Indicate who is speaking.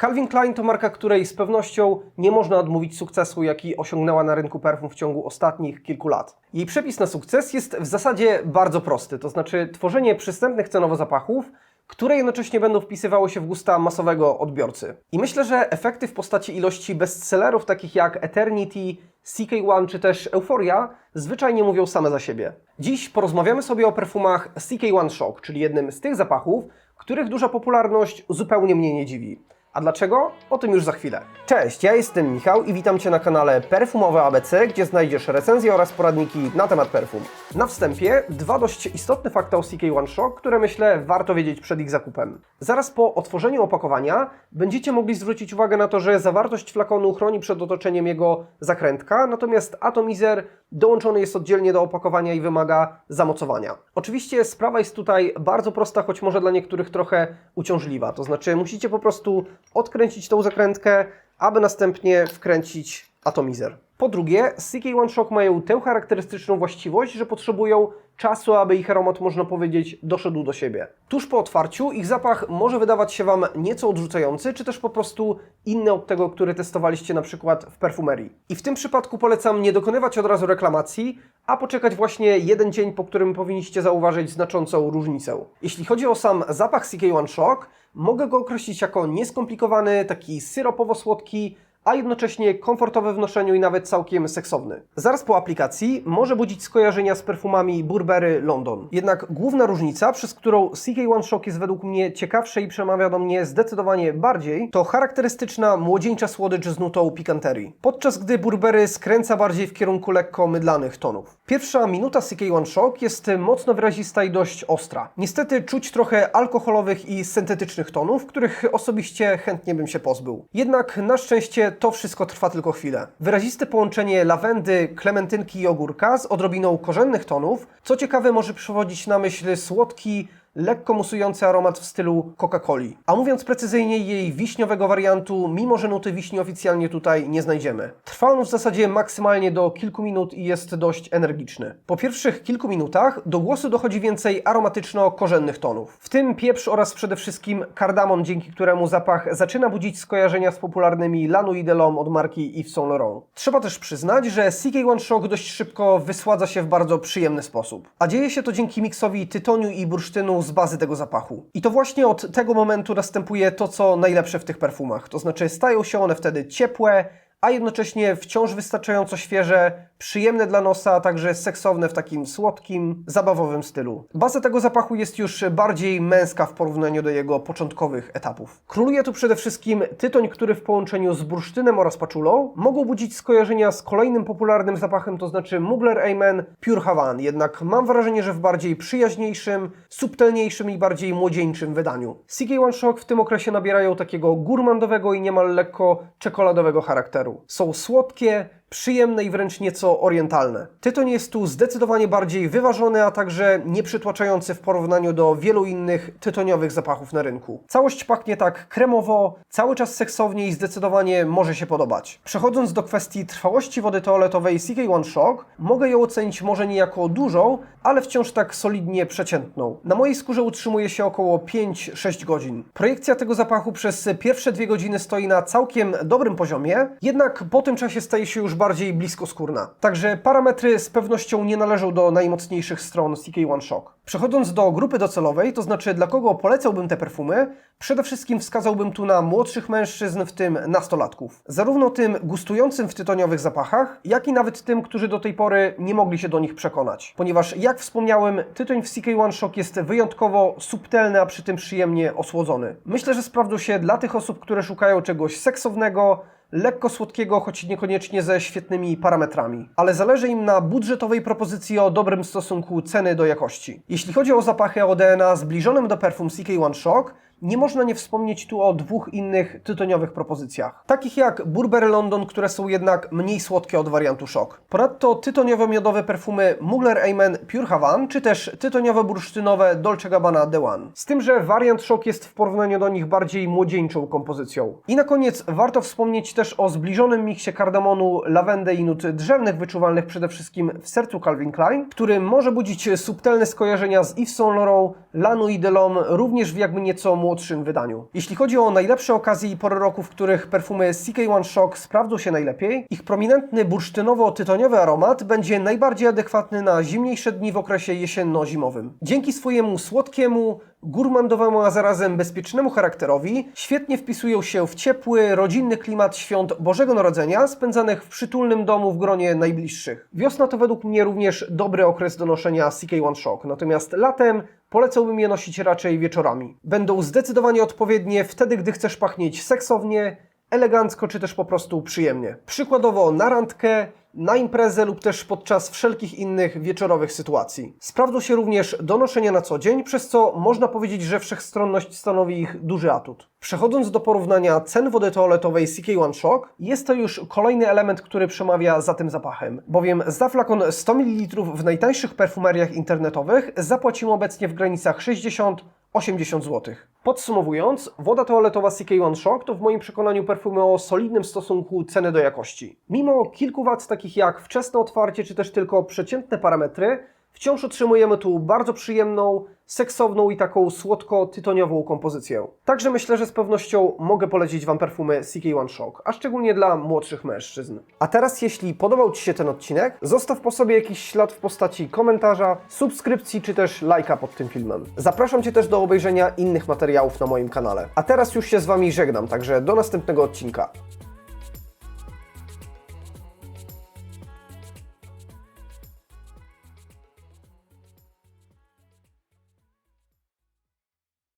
Speaker 1: Calvin Klein to marka, której z pewnością nie można odmówić sukcesu, jaki osiągnęła na rynku perfum w ciągu ostatnich kilku lat. Jej przepis na sukces jest w zasadzie bardzo prosty, to znaczy tworzenie przystępnych cenowo zapachów, które jednocześnie będą wpisywały się w gusta masowego odbiorcy. I myślę, że efekty w postaci ilości bestsellerów takich jak Eternity, CK1 czy też Euphoria zwyczajnie mówią same za siebie. Dziś porozmawiamy sobie o perfumach CK1 Shock, czyli jednym z tych zapachów, których duża popularność zupełnie mnie nie dziwi. A dlaczego? O tym już za chwilę. Cześć, ja jestem Michał i witam Cię na kanale Perfumowe ABC, gdzie znajdziesz recenzje oraz poradniki na temat perfum. Na wstępie dwa dość istotne fakty o CK1 Shock, które myślę warto wiedzieć przed ich zakupem. Zaraz po otworzeniu opakowania będziecie mogli zwrócić uwagę na to, że zawartość flakonu chroni przed otoczeniem jego zakrętka, natomiast atomizer dołączony jest oddzielnie do opakowania i wymaga zamocowania. Oczywiście sprawa jest tutaj bardzo prosta, choć może dla niektórych trochę uciążliwa. To znaczy musicie po prostu odkręcić tą zakrętkę, aby następnie wkręcić atomizer. Po drugie, CK1 Shock mają tę charakterystyczną właściwość, że potrzebują czasu, aby ich aromat, można powiedzieć, doszedł do siebie. Tuż po otwarciu ich zapach może wydawać się Wam nieco odrzucający, czy też po prostu inny od tego, który testowaliście na przykład w perfumerii. I w tym przypadku polecam nie dokonywać od razu reklamacji, a poczekać właśnie jeden dzień, po którym powinniście zauważyć znaczącą różnicę. Jeśli chodzi o sam zapach CK1 Shock, mogę go określić jako nieskomplikowany, taki syropowo-słodki, a jednocześnie komfortowy w noszeniu i nawet całkiem seksowny. Zaraz po aplikacji może budzić skojarzenia z perfumami Burberry London. Jednak główna różnica, przez którą CK1 Shock jest według mnie ciekawszy i przemawia do mnie zdecydowanie bardziej, to charakterystyczna młodzieńcza słodycz z nutą pikanterii. Podczas gdy Burberry skręca bardziej w kierunku lekko mydlanych tonów. Pierwsza minuta CK1 Shock jest mocno wyrazista i dość ostra. Niestety czuć trochę alkoholowych i syntetycznych tonów, których osobiście chętnie bym się pozbył. Jednak na szczęście to wszystko trwa tylko chwilę. Wyraziste połączenie lawendy, klementynki i ogórka z odrobiną korzennych tonów, co ciekawe może przywodzić na myśl słodki, lekko musujący aromat w stylu Coca-Coli. A mówiąc precyzyjniej, jej wiśniowego wariantu, mimo że nuty wiśni oficjalnie tutaj nie znajdziemy. Trwa on w zasadzie maksymalnie do kilku minut i jest dość energiczny. Po pierwszych kilku minutach do głosu dochodzi więcej aromatyczno-korzennych tonów. W tym pieprz oraz przede wszystkim kardamon, dzięki któremu zapach zaczyna budzić skojarzenia z popularnymi Lanu Delhomme od marki Yves Saint Laurent. Trzeba też przyznać, że CK1 Shock dość szybko wysładza się w bardzo przyjemny sposób. A dzieje się to dzięki miksowi tytoniu i bursztynu z bazy tego zapachu. I to właśnie od tego momentu następuje to, co najlepsze w tych perfumach. To znaczy stają się one wtedy ciepłe, a jednocześnie wciąż wystarczająco świeże, przyjemne dla nosa, a także seksowne w takim słodkim, zabawowym stylu. Baza tego zapachu jest już bardziej męska w porównaniu do jego początkowych etapów. Króluje tu przede wszystkim tytoń, który w połączeniu z bursztynem oraz paczulą mogą budzić skojarzenia z kolejnym popularnym zapachem, to znaczy Mugler Amen Pure Havan. Jednak mam wrażenie, że w bardziej przyjaźniejszym, subtelniejszym i bardziej młodzieńczym wydaniu. CK1 Shock w tym okresie nabierają takiego gurmandowego i niemal lekko czekoladowego charakteru. Są słodkie, przyjemne i wręcz nieco orientalne. Tytoń jest tu zdecydowanie bardziej wyważony, a także nieprzytłaczający w porównaniu do wielu innych tytoniowych zapachów na rynku. Całość pachnie tak kremowo, cały czas seksownie i zdecydowanie może się podobać. Przechodząc do kwestii trwałości wody toaletowej CK1 Shock, mogę ją ocenić może nie jako dużą, ale wciąż tak solidnie przeciętną. Na mojej skórze utrzymuje się około 5-6 godzin. Projekcja tego zapachu przez pierwsze dwie godziny stoi na całkiem dobrym poziomie, jednak po tym czasie staje się już bardziej bliskoskórna. Także parametry z pewnością nie należą do najmocniejszych stron CK1 Shock. Przechodząc do grupy docelowej, to znaczy dla kogo polecałbym te perfumy, przede wszystkim wskazałbym tu na młodszych mężczyzn, w tym nastolatków. Zarówno tym gustującym w tytoniowych zapachach, jak i nawet tym, którzy do tej pory nie mogli się do nich przekonać. Ponieważ, jak wspomniałem, tytoń w CK1 Shock jest wyjątkowo subtelny, a przy tym przyjemnie osłodzony. Myślę, że sprawdzą się dla tych osób, które szukają czegoś seksownego, lekko słodkiego, choć niekoniecznie ze świetnymi parametrami. Ale zależy im na budżetowej propozycji o dobrym stosunku ceny do jakości. Jeśli chodzi o zapachy o DNA zbliżonym do perfum CK1 Shock, nie można nie wspomnieć tu o dwóch innych tytoniowych propozycjach. Takich jak Burberry London, które są jednak mniej słodkie od wariantu Shock. Ponadto tytoniowo-miodowe perfumy Mugler Amen Pure Havan, czy też tytoniowo-bursztynowe Dolce Gabbana The One. Z tym, że wariant Shock jest w porównaniu do nich bardziej młodzieńczą kompozycją. I na koniec warto wspomnieć też o zbliżonym miksie kardamonu, lawendy i nut drzewnych wyczuwalnych przede wszystkim w sercu Calvin Klein, który może budzić subtelne skojarzenia z Yves Saint Laurent, Lanu i również w jakby nieco młodszym wydaniu. Jeśli chodzi o najlepsze okazje i pory roku, w których perfumy CK1 Shock sprawdzą się najlepiej, ich prominentny bursztynowo-tytoniowy aromat będzie najbardziej adekwatny na zimniejsze dni w okresie jesienno-zimowym. Dzięki swojemu słodkiemu, gurmandowemu, a zarazem bezpiecznemu charakterowi, świetnie wpisują się w ciepły, rodzinny klimat świąt Bożego Narodzenia, spędzanych w przytulnym domu w gronie najbliższych. Wiosna to według mnie również dobry okres do noszenia CK1 Shock, natomiast latem polecałbym je nosić raczej wieczorami. Będą zdecydowanie odpowiednie wtedy, gdy chcesz pachnieć seksownie, elegancko czy też po prostu przyjemnie. Przykładowo na randkę, na imprezę lub też podczas wszelkich innych wieczorowych sytuacji. Sprawdzą się również do noszenia na co dzień, przez co można powiedzieć, że wszechstronność stanowi ich duży atut. Przechodząc do porównania cen wody toaletowej CK1 Shock, jest to już kolejny element, który przemawia za tym zapachem, bowiem za flakon 100 ml w najtańszych perfumeriach internetowych zapłacimy obecnie w granicach 60 80 zł. Podsumowując, woda toaletowa CK1 Shock to w moim przekonaniu perfumy o solidnym stosunku ceny do jakości. Mimo kilku wad takich jak wczesne otwarcie czy też tylko przeciętne parametry, wciąż otrzymujemy tu bardzo przyjemną, seksowną i taką słodko-tytoniową kompozycję. Także myślę, że z pewnością mogę polecić Wam perfumy CK1 Shock, a szczególnie dla młodszych mężczyzn. A teraz, jeśli podobał Ci się ten odcinek, zostaw po sobie jakiś ślad w postaci komentarza, subskrypcji czy też lajka pod tym filmem. Zapraszam Cię też do obejrzenia innych materiałów na moim kanale. A teraz już się z Wami żegnam, także do następnego odcinka.